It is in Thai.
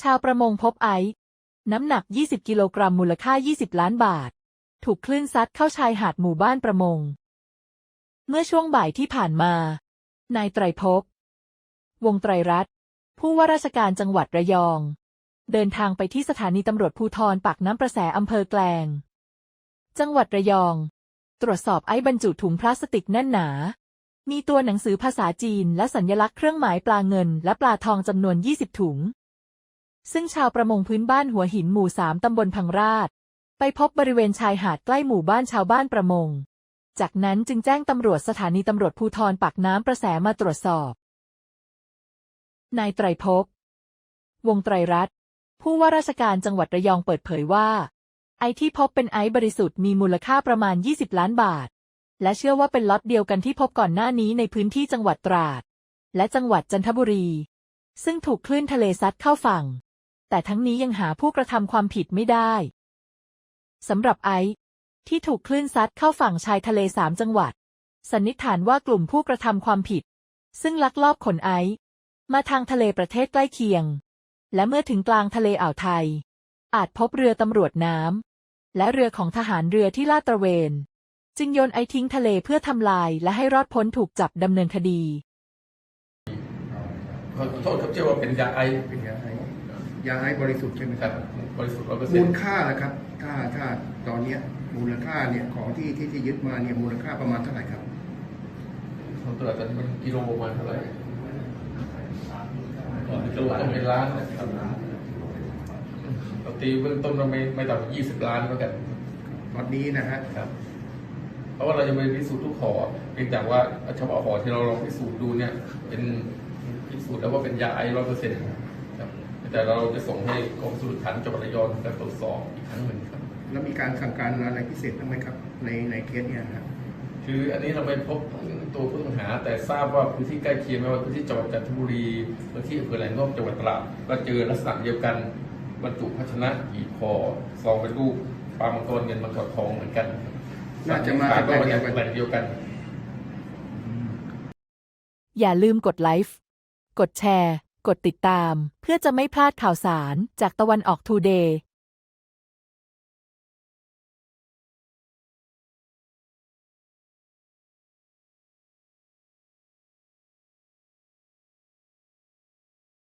ชาวประมงพบไอซ์น้ำหนัก 20 กิโลกรัมมูลค่า 20 ล้านบาท ถูกคลื่นซัดเข้าชายหาดหมู่บ้านประมง เมื่อช่วงบ่ายที่ผ่านมา นายไตรภพ วงไตรรัตน์ผู้ว่าราชการจังหวัดระยอง เดินทางไปที่สถานีตำรวจภูธรปากน้ำประแสอำเภอแกลง จังหวัดระยอง ตรวจสอบไอซ์บรรจุถุงพลาสติกแน่นหนา มีตัวหนังสือภาษาจีนและสัญลักษณ์เครื่องหมายปลาเงินและปลาทองจำนวน 20 ถุง ซึ่งชาวประมงพื้นบ้านหัวหินหมู่สามตำบลพังราช ไปพบบริเวณชายหาดใกล้หมู่บ้านชาวบ้านประมง จากนั้นจึงแจ้งตำรวจสถานีตำรวจภูธรปากน้ำประแสมาตรวจสอบ นายไตรภพ วงไตรรัตน์ผู้ว่าราชการจังหวัดระยองเปิดเผยว่า ไอที่พบเป็นไอบริสุทธิ์มีมูลค่าประมาณ 20 ล้านบาท และเชื่อว่าเป็นล็อตเดียวกันที่พบก่อนหน้านี้ในพื้นที่จังหวัดตราด และจังหวัดจันทบุรี ซึ่งถูกคลื่นทะเลซัดเข้าฝั่ง แต่ทั้งนี้ยังหาผู้กระทำความผิดไม่ได้สำหรับไอซ์ที่ถูกคลื่นซัดเข้าฝั่งชายทะเลสามจังหวัด สันนิษฐานว่ากลุ่มผู้กระทำความผิด ซึ่งลักลอบขนไอซ์มาทางทะเลประเทศใกล้เคียง และเมื่อถึงกลางทะเลอ่าวไทย อาจพบเรือตำรวจน้ำและเรือของทหารเรือที่ลาดตระเวน จึงโยนไอซ์ทิ้งทะเลเพื่อทำลายและให้รอดพ้นถูกจับดำเนินคดี ขอโทษครับเชื่อว่าเป็นยาไอซ์เป็นยาไอซ์ยาไอซ์บริสุทธิ์ใช่ไหมคครัรับบริสุทธิ์ร้อยเปอร์เซ็มูนลต์ค่าล่ะครับ ถ้าถ้าตอนเนี้ยมูลค่าเนี่ยของที่ที่ที่ยึดมาเนี่ยมูลค่าประมาณเท่าไหร่ครับ ของตัวแต่มันกิโลประมาณเท่าไหร่กิโลต้องเป็นล้านนะครับเราตีเบื้องต้นเราไม่ไม่ต่ำกว่ายี่สิบล้านแล้วกัน ตอนนี้นะฮะครับ เพราะว่าเราจะไปพิสูจน์ทุกขอเพียงแต่ว่าเฉพาะขอที่เราลองพิสูจน์ดูเนี่ย เป็นพิสูจน์แล้วว่าเป็นยาไอร้อยเปอร์เซ็นต์ครับแต่เราจะส่งให้กรมสุรฐานจังหวัดระยองการตรวจสอบอีกครั้งหนึ่งครับแล้วมีการสั่งการอะไรพิเศษบ้างไหมครับ ในในเคสเนี่ยครับคืออันนี้เราไม่พบตัวผู้ต้องหา แต่ทราบว่าพื้นที่ใกล้เคียงไม่ว่าพื้นที่จังหวัดจันทบุรีพื้นที่อำเภอแหลมงอบจังหวัดตราดก็เจอลักษณะเดียวกันบรรจุภาชนะหีบคอซองเป็นรูปปลามังกรเงินมังกรทองเหมือนกัน น่าจะมาจากแหล่งเดียวกัน เดียวกัน อย่าลืมกดไลค์กดแชร์ กดติดตาม เพื่อจะไม่พลาดข่าวสารจากตะวันออกทูเดย์